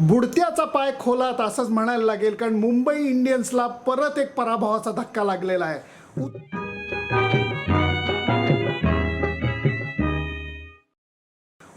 बुडत्याचा पाय खोलात असंच म्हणायला लागेल कारण मुंबई इंडियन्सला परत एक पराभवाचा धक्का लागलेला आहे.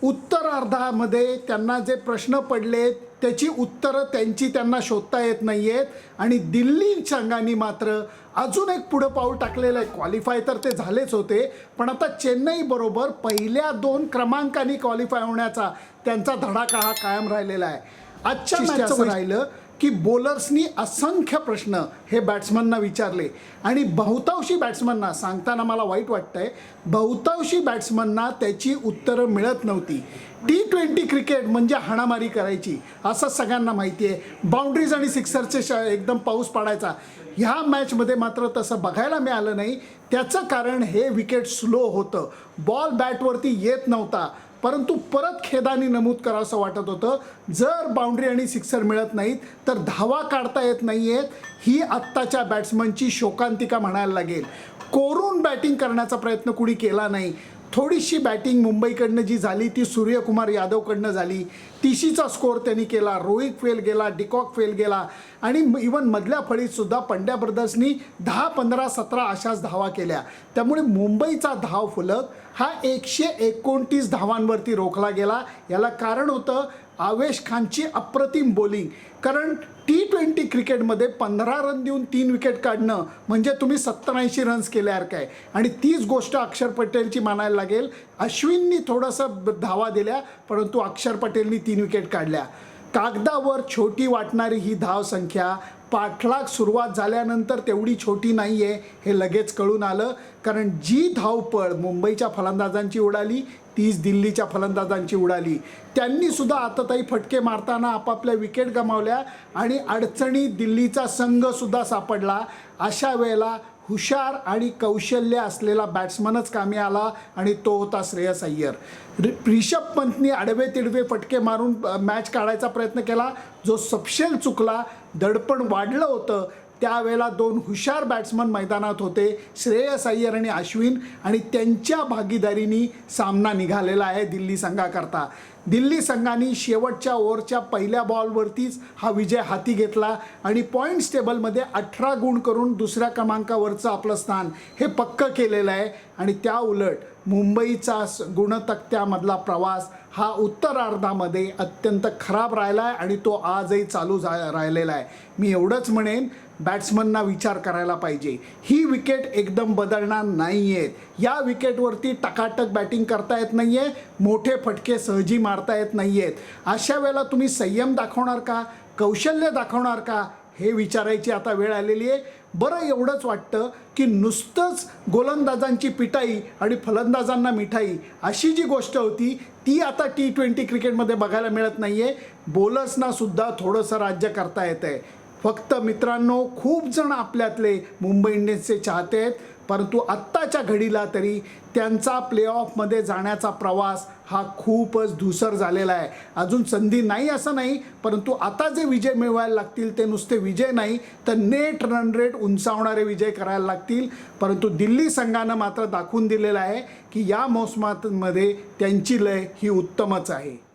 उत्तर उत्तरार्धामध्ये त्यांना जे प्रश्न पडले त्याची उत्तरं त्यांची त्यांना शोधता येत नाही आहेत आणि दिल्ली संघाने मात्र अजून एक पुढं पाऊल टाकलेलं आहे. क्वालिफाय तर ते झालेच होते पण आता चेन्नई बरोबर पहिल्या दोन क्रमांकाने क्वालिफाय होण्याचा त्यांचा धडाका हा कायम राहिलेला आहे. आजच्या मॅचचं राहिलं की बॉलर्सनी असंख्य प्रश्न हे बॅट्समनना विचारले. आणि बहुतांशी बॅट्समनना सांगताना मला वाईट वाटतंय बहुतांशी बॅट्समनना त्याची उत्तरं मिळत नव्हती. टी ट्वेंटी क्रिकेट म्हणजे हाणामारी करायची असं सगळ्यांना माहिती आहे. बाउंड्रीज आणि सिक्सरचे श एकदम पाऊस पाडायचा. ह्या मॅचमध्ये मात्र तसं बघायला मिळालं नाही. त्याचं कारण हे विकेट स्लो होतं. बॉल बॅटवरती येत नव्हता. परंतु परत खेदानी नमूद करावंसं वाटत होतं. जर बाउंड्री आणि सिक्सर मिळत नाहीत तर धावा काढता येत नाही आहेत ही आत्ताच्या बॅट्समनची शोकांतिका म्हणायला लागेल. कोरून बॅटिंग करण्याचा प्रयत्न कुणी केला नाही. थोडीशी बॅटिंग मुंबईकडनं जी झाली ती सूर्यकुमार यादवकडनं झाली. तिशीचा स्कोअर त्यांनी केला रोहित फेल गेला डिकॉक फेल गेला. आणि इवन मधल्या फळीतसुद्धा पंड्या ब्रदर्सनी दहा पंधरा सतरा अशाच धावा केल्या. त्यामुळे मुंबईचा धाव फलक हा एकशे एकोणतीस धावांवरती रोखला गेला. याला कारण होतं आवेश खानची अप्रतिम बॉलिंग कारण टी ट्वेंटी क्रिकेटमध्ये पंधरा रन देऊन तीन विकेट काढणं म्हणजे तुम्ही सत्तर ऐंशी रन्स केल्यासारखं आहे. आणि तीच गोष्ट अक्षर पटेलची मानायला लागेल. अश्विननी थोडंसं धावा दिल्या परंतु अक्षर पटेलनी तीन विकेट काढल्या. कागदावर छोटी वाटणारी ही धावसंख्या पाठलाग सुरुवात झाल्यानंतर तेवढी छोटी नाही आहे हे लगेच कळून आलं. कारण जी धावपळ मुंबईच्या फलंदाजांची उडाली तीच दिल्लीच्या फलंदाजांची उडाली. त्यांनी सुद्धा आताताई फटके मारताना आपापल्या विकेट गमावल्या आणि अडचणी दिल्लीचा संघसुद्धा सापडला. अशा वेळेला हुशार आणि कौशल्य असलेला बॅट्समनच कामी आला आणि तो होता श्रेयस अय्यर. रिषभ पंतनी आडवे तिडवे फटके मारून मॅच काढायचा प्रयत्न केला. जो सपशेल चुकला दडपण वाढलं होतं. त्यावेळेला दोन हुशार बॅट्समन मैदानात होते श्रेयस अय्यर आणि अश्विन. आणि त्यांच्या भागीदारीने सामना निघालेला आहे दिल्ली संघाकरता. दिल्ली संघाने शेवटच्या ओव्हरच्या पहिल्या बॉलवरतीच हा विजय हाती घेतला आणि पॉईंट्स टेबलमध्ये अठरा गुण करून दुसऱ्या क्रमांकावरचं आपलं स्थान हे पक्क केलेलं आहे. आणि त्या उलट मुंबईचा स- गुणतक्त्यामधला प्रवास हा उत्तरार्धामध्ये अत्यंत खराब राहिला आहे आणि तो आजही चालू झा राहिलेला आहे. मी एवढंच म्हणेन बॅट्समनना विचार करायला पाहिजे. ही विकेट एकदम बदलणार नाही आहेत या विकेटवरती टकाटक बॅटिंग करता येत नाही आहे मोठे फटके सहजी मारता येत नाही आहेत अशा वेळेला तुम्ही संयम दाखवणार का? कौशल्य दाखवणार का? हे विचारायची आता वेळ आलेली आहे. बरं एवढंच वाटतं की नुसतंच गोलंदाजांची पिटाई आणि फलंदाजांना मिठाई अशी जी गोष्ट होती ती आता टी ट्वेंटी क्रिकेटमध्ये बघायला मिळत नाही आहे बोलर्सनासुद्धा थोडंसं राज्य करता येतं आहे फक्त मित्रांनो खूप जण आपल्यातले मुंबई इंडियन्सचे चाहते आहेत. परंतु आत्ताच्या घडीला तरी त्यांचा प्लेऑफमध्ये जाण्याचा प्रवास हा खूपच धुसर झालेला आहे. अजून संधी नाही असं नाही परंतु आता जे विजय मिळवायला लागतील ते नुसते विजय नाही तर नेट रन रेट उंचावणारे विजय करायला लागतील. परंतु दिल्ली संघानं मात्र दाखवून दिलेलं आहे की या मोसमामध्ये त्यांची लय ही उत्तमच आहे.